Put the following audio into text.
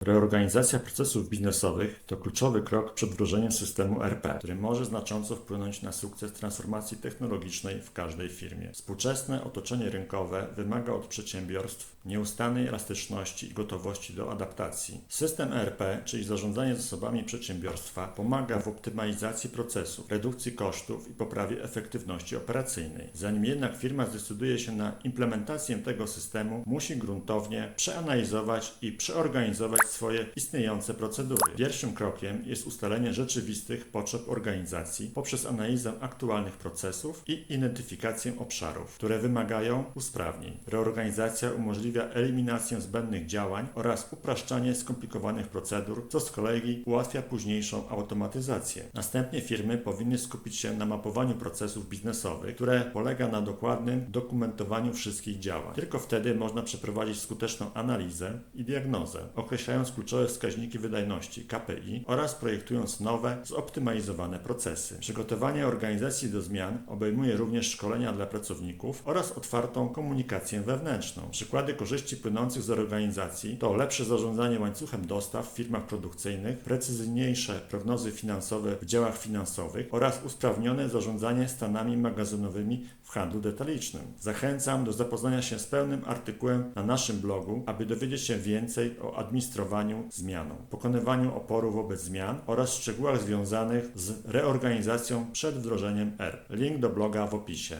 Reorganizacja procesów biznesowych to kluczowy krok przed wdrożeniem systemu RP, który może znacząco wpłynąć na sukces transformacji technologicznej w każdej firmie. Współczesne otoczenie rynkowe wymaga od przedsiębiorstw nieustannej elastyczności i gotowości do adaptacji. System RP, czyli zarządzanie zasobami przedsiębiorstwa, pomaga w optymalizacji procesów, redukcji kosztów i poprawie efektywności operacyjnej. Zanim jednak firma zdecyduje się na implementację tego systemu, musi gruntownie przeanalizować i przeorganizować swoje istniejące procedury. Pierwszym krokiem jest ustalenie rzeczywistych potrzeb organizacji poprzez analizę aktualnych procesów i identyfikację obszarów, które wymagają usprawnień. Reorganizacja umożliwia eliminację zbędnych działań oraz upraszczanie skomplikowanych procedur, co z kolei ułatwia późniejszą automatyzację. Następnie firmy powinny skupić się na mapowaniu procesów biznesowych, które polega na dokładnym dokumentowaniu wszystkich działań. Tylko wtedy można przeprowadzić skuteczną analizę i diagnozę, określając kluczowe wskaźniki wydajności KPI oraz projektując nowe, zoptymalizowane procesy. Przygotowanie organizacji do zmian obejmuje również szkolenia dla pracowników oraz otwartą komunikację wewnętrzną. Przykłady korzyści płynących z organizacji to lepsze zarządzanie łańcuchem dostaw w firmach produkcyjnych, precyzyjniejsze prognozy finansowe w działach finansowych oraz usprawnione zarządzanie stanami magazynowymi w handlu detalicznym. Zachęcam do zapoznania się z pełnym artykułem na naszym blogu, aby dowiedzieć się więcej o administrowaniu zmianą, pokonywaniu oporu wobec zmian oraz szczegółach związanych z reorganizacją przed wdrożeniem R. Link do bloga w opisie.